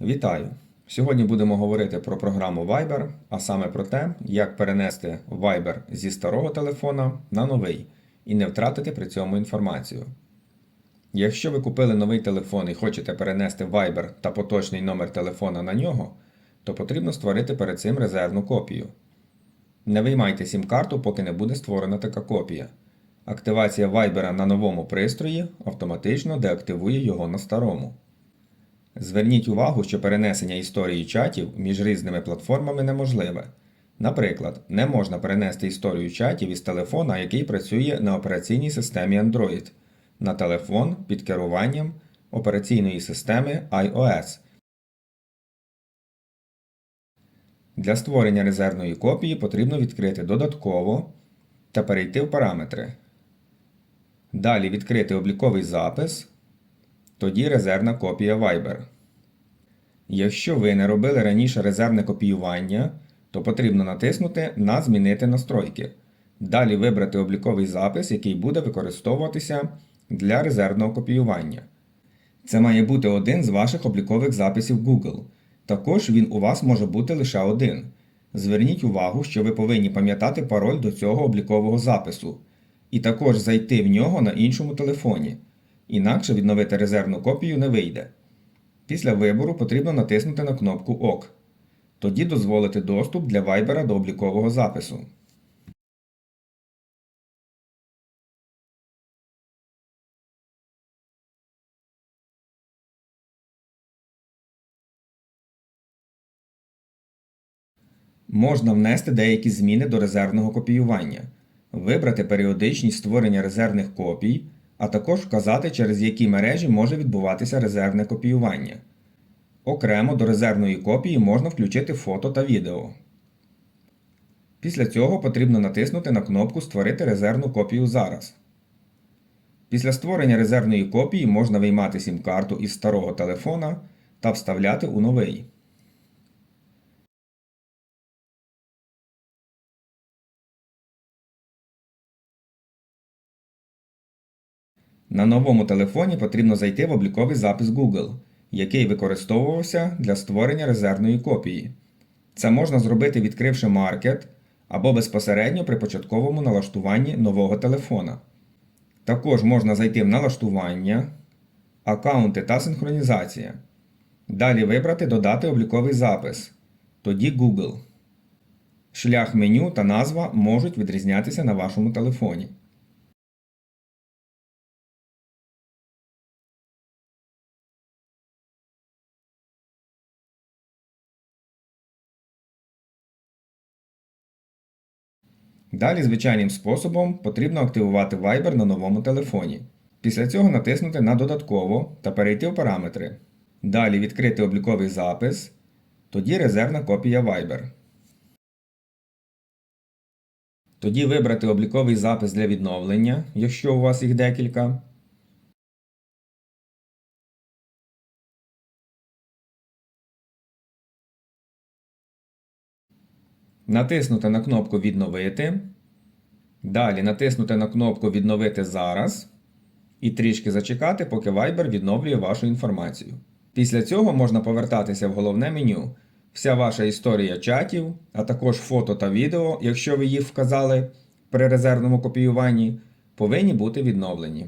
Вітаю! Сьогодні будемо говорити про програму Viber, а саме про те, як перенести Viber зі старого телефона на новий і не втратити при цьому інформацію. Якщо ви купили новий телефон і хочете перенести Viber та поточний номер телефона на нього, то потрібно створити перед цим резервну копію. Не виймайте сім-карту, поки не буде створена така копія. Активація Viber на новому пристрої автоматично деактивує його на старому. Зверніть увагу, що перенесення історії чатів між різними платформами неможливе. Наприклад, не можна перенести історію чатів із телефона, який працює на операційній системі Android, на телефон під керуванням операційної системи iOS. Для створення резервної копії потрібно відкрити додатково та перейти в параметри. Далі відкрити обліковий запис, тоді резервна копія Viber. Якщо ви не робили раніше резервне копіювання, то потрібно натиснути на Змінити настройки. Далі вибрати обліковий запис, який буде використовуватися для резервного копіювання. Це має бути один з ваших облікових записів Google. Також він у вас може бути лише один. Зверніть увагу, що ви повинні пам'ятати пароль до цього облікового запису, і також зайти в нього на іншому телефоні. Інакше відновити резервну копію не вийде. Після вибору потрібно натиснути на кнопку ОК. Тоді дозволити доступ для Viber до облікового запису. Можна внести деякі зміни до резервного копіювання, вибрати періодичність створення резервних копій, а також вказати, через які мережі може відбуватися резервне копіювання. Окремо до резервної копії можна включити фото та відео. Після цього потрібно натиснути на кнопку Створити резервну копію зараз. Після створення резервної копії можна виймати сім-карту із старого телефона та вставляти у новий. На новому телефоні потрібно зайти в обліковий запис Google, який використовувався для створення резервної копії. Це можна зробити, відкривши маркет або безпосередньо при початковому налаштуванні нового телефона. Також можна зайти в налаштування, аккаунти та синхронізація. Далі вибрати Додати обліковий запис. Тоді Google. Шлях меню та назва можуть відрізнятися на вашому телефоні. Далі звичайним способом потрібно активувати Viber на новому телефоні. Після цього натиснути на Додатково та перейти в параметри. Далі відкрити обліковий запис, тоді резервна копія Viber. Тоді вибрати обліковий запис для відновлення, якщо у вас їх декілька. Натиснути на кнопку Відновити. Далі натиснути на кнопку Відновити зараз. І трішки зачекати, поки Viber відновлює вашу інформацію. Після цього можна повертатися в головне меню. Вся ваша історія чатів, а також фото та відео, якщо ви їх вказали при резервному копіюванні, повинні бути відновлені.